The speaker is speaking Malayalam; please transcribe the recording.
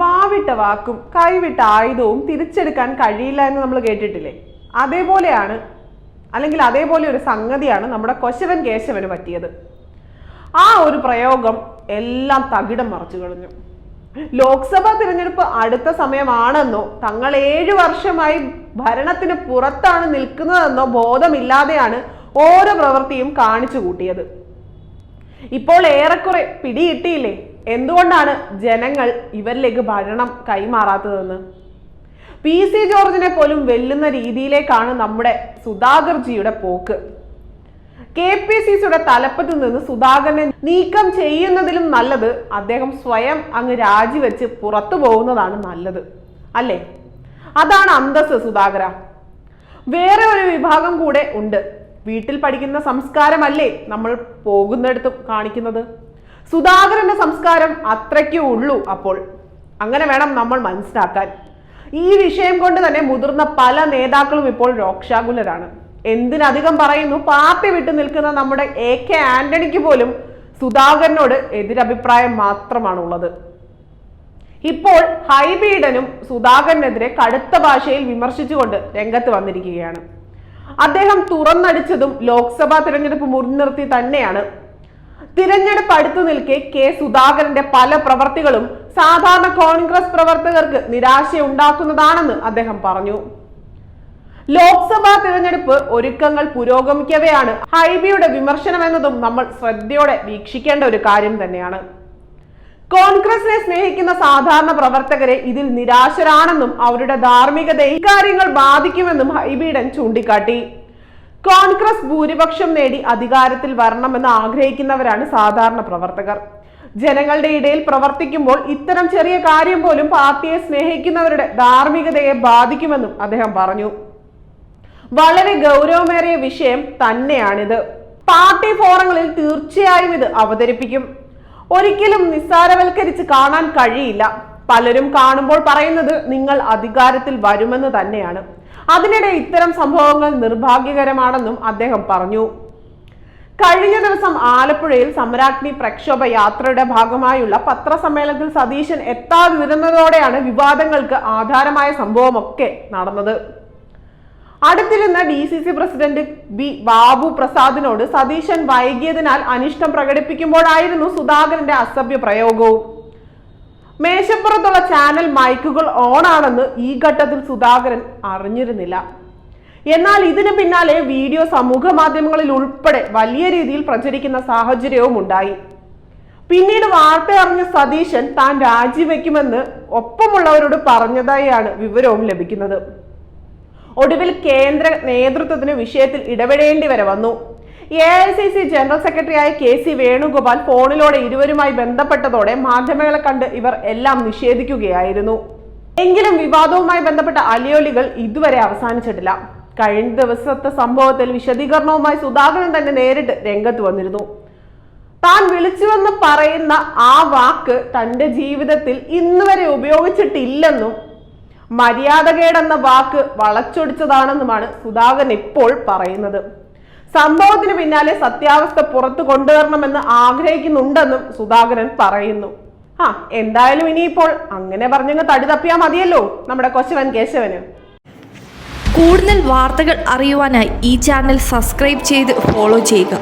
വാവിട്ട വാക്കും കൈവിട്ട ആയുധവും തിരിച്ചെടുക്കാൻ കഴിയില്ല എന്ന് നമ്മൾ കേട്ടിട്ടില്ലേ? അതേപോലെയാണ് അല്ലെങ്കിൽ അതേപോലെ ഒരു സംഗതിയാണ് നമ്മുടെ കൊശവൻ കേശവന് പറ്റിയത്. ആ ഒരു പ്രയോഗം എല്ലാം തകിടം മറിച്ചു കളഞ്ഞു. ലോക്സഭാ തിരഞ്ഞെടുപ്പ് അടുത്ത സമയമാണെന്നോ തങ്ങൾ ഏഴു വർഷമായി ഭരണത്തിന് പുറത്താണ് നിൽക്കുന്നതെന്നോ ബോധമില്ലാതെയാണ് ഓരോ പ്രവൃത്തിയും കാണിച്ചു കൂട്ടിയത്. ഇപ്പോൾ ഏറെക്കുറെ പിടികിട്ടിയില്ലേ? എന്തുകൊണ്ടാണ് ജനങ്ങൾ ഇവരിലേക്ക് ഭരണം കൈമാറാത്തതെന്ന്? പി സി ജോർജിനെ പോലും വെല്ലുന്ന രീതിയിലേക്കാണ് നമ്മുടെ സുധാകർജിയുടെ പോക്ക്. കെ പി സി സിയുടെ തലപ്പത്ത് നിന്ന് സുധാകരനെ നീക്കം ചെയ്യുന്നതിലും നല്ലത് അദ്ദേഹം സ്വയം അങ്ങ് രാജിവെച്ച് പുറത്തു പോകുന്നതാണ് നല്ലത് അല്ലേ? അതാണ് അന്തസ് സുധാകര. വേറെ ഒരു വിഭാഗം കൂടെ ഉണ്ട്. വീട്ടിൽ പഠിക്കുന്ന സംസ്കാരമല്ലേ നമ്മൾ പോകുന്നിടത്തും കാണിക്കുന്നത്? സുധാകരന്റെ സംസ്കാരം അത്രയ്ക്കേ ഉള്ളൂ അപ്പോൾ. അങ്ങനെ വേണം നമ്മൾ മനസ്സിലാക്കാൻ. ഈ വിഷയം കൊണ്ട് തന്നെ മുതിർന്ന പല നേതാക്കളും ഇപ്പോൾ രോക്ഷാകുലരാണ്. എന്തിനധികം പറയുന്നു? പാർട്ടി വിട്ടു നിൽക്കുന്ന നമ്മുടെ എ കെ ആന്റണിക്ക് പോലും സുധാകരനോട് എതിരഭിപ്രായം മാത്രമാണുള്ളത്. ഇപ്പോൾ ഹൈബീഡനും സുധാകരനെതിരെ കടുത്ത ഭാഷയിൽ വിമർശിച്ചുകൊണ്ട് രംഗത്ത് വന്നിരിക്കുകയാണ്. അദ്ദേഹം തുറന്നടിച്ചതും ലോക്സഭാ തിരഞ്ഞെടുപ്പ് മുൻനിർത്തി തന്നെയാണ് തിരഞ്ഞെടുപ്പ് അടുത്തു നിൽക്കെ കെ സുധാകരന്റെ പല പ്രവർത്തികളും സാധാരണ കോൺഗ്രസ് പ്രവർത്തകർക്ക് നിരാശയുണ്ടാക്കുന്നതാണെന്ന് അദ്ദേഹം പറഞ്ഞു. ലോക്സഭാ തിരഞ്ഞെടുപ്പ് ഒരുക്കങ്ങൾ പുരോഗമിക്കവെയാണ്. ഹൈബിയുടെ വിമർശനം എന്നതും നമ്മൾ ശ്രദ്ധയോടെ വീക്ഷിക്കേണ്ട ഒരു കാര്യം തന്നെയാണ്. കോൺഗ്രസിനെ സ്നേഹിക്കുന്ന സാധാരണ പ്രവർത്തകരെ ഇതിൽ നിരാശരാണെന്നും അവരുടെ ധാർമ്മികതയെ ഇക്കാര്യങ്ങൾ ബാധിക്കുമെന്നും ഹൈബീഡൻ ചൂണ്ടിക്കാട്ടി. കോൺഗ്രസ് ഭൂരിപക്ഷം നേടി അധികാരത്തിൽ വരണമെന്ന് ആഗ്രഹിക്കുന്നവരാണ് സാധാരണ പ്രവർത്തകർ. ജനങ്ങളുടെ ഇടയിൽ പ്രവർത്തിക്കുമ്പോൾ ഇത്തരം ചെറിയ കാര്യം പോലും പാർട്ടിയെ സ്നേഹിക്കുന്നവരുടെ ധാർമ്മികതയെ ബാധിക്കുമെന്നും അദ്ദേഹം പറഞ്ഞു. വളരെ ഗൗരവമേറിയ വിഷയം തന്നെയാണിത്. പാർട്ടി ഫോറങ്ങളിൽ തീർച്ചയായും ഇത് അവതരിപ്പിക്കും. ഒരിക്കലും നിസ്സാരവൽക്കരിച്ച് കാണാൻ കഴിയില്ല. പലരും കാണുമ്പോൾ പറയുന്നത് നിങ്ങൾ അധികാരത്തിൽ വരുമെന്ന് തന്നെയാണ്. അതിനിടെ ഇത്തരം സംഭവങ്ങൾ നിർഭാഗ്യകരമാണെന്നും അദ്ദേഹം പറഞ്ഞു. കഴിഞ്ഞ ദിവസം ആലപ്പുഴയിൽ സമരാഗ്നി പ്രക്ഷോഭ യാത്രയുടെ ഭാഗമായുള്ള പത്രസമ്മേളനത്തിൽ സതീശൻ എത്താതിരുന്നതോടെയാണ് വിവാദങ്ങൾക്ക് ആധാരമായ സംഭവമൊക്കെ നടന്നത്. അടുത്തിരുന്ന D C C president B Babu പ്രസാദിനോട് Satheesan വൈകിയതിനാൽ അനിഷ്ടം പ്രകടിപ്പിക്കുമ്പോഴായിരുന്നു സുധാകരന്റെ അസഭ്യ പ്രയോഗവും മേശപ്പുറത്തുള്ള ചാനൽ മൈക്കുകൾ ഓൺ ആണെന്ന് ഈ ഘട്ടത്തിൽ സുധാകരൻ അറിഞ്ഞിരുന്നില്ല. എന്നാൽ ഇതിന് പിന്നാലെ വീഡിയോ സമൂഹ മാധ്യമങ്ങളിൽ ഉൾപ്പെടെ വലിയ രീതിയിൽ പ്രചരിക്കുന്ന സാഹചര്യവും ഉണ്ടായി. പിന്നീട് വാർത്ത അറിഞ്ഞ സതീശൻ താൻ രാജിവെക്കുമെന്ന് ഒപ്പമുള്ളവരോട് പറഞ്ഞതായാണ് വിവരവും ലഭിക്കുന്നത്. ഒടുവിൽ കേന്ദ്ര നേതൃത്വത്തിന് വിഷയത്തിൽ ഇടപെടേണ്ടി വരെ വന്നു. A I C C general സെക്രട്ടറിയായ കെ സി വേണുഗോപാൽ ഫോണിലൂടെ ഇരുവരുമായി ബന്ധപ്പെട്ടതോടെ മാധ്യമങ്ങളെ കണ്ട് ഇവർ എല്ലാം നിഷേധിക്കുകയായിരുന്നു. എങ്കിലും വിവാദവുമായി ബന്ധപ്പെട്ട അലിയോലികൾ ഇതുവരെ അവസാനിച്ചിട്ടില്ല. കഴിഞ്ഞ ദിവസത്തെ സംഭവത്തിൽ വിശദീകരണവുമായി സുധാകരൻ തന്നെ നേരിട്ട് രംഗത്ത് വന്നിരുന്നു. താൻ വിളിച്ചുവെന്ന് പറയുന്ന ആ വാക്ക് തന്റെ ജീവിതത്തിൽ ഇന്നുവരെ ഉപയോഗിച്ചിട്ടില്ലെന്നും മര്യാദകേടെന്ന വാക്ക് വളച്ചൊടിച്ചതാണെന്നുമാണ് സുധാകരൻ ഇപ്പോൾ പറയുന്നത്. സംഭവത്തിന് പിന്നാലെ സത്യാവസ്ഥ പുറത്തു കൊണ്ടുവരണമെന്ന് ആഗ്രഹിക്കുന്നുണ്ടെന്നും സുധാകരൻ പറയുന്നു. ആ എന്തായാലും ഇനിയിപ്പോൾ അങ്ങനെ പറഞ്ഞങ്ങ് തടി തപ്പിയാ മതിയല്ലോ നമ്മുടെ കൊശവൻ കേശവന്. കൂടുതൽ വാർത്തകൾ അറിയുവാനായി ഈ ചാനൽ സബ്സ്ക്രൈബ് ചെയ്ത് ഫോളോ ചെയ്യുക.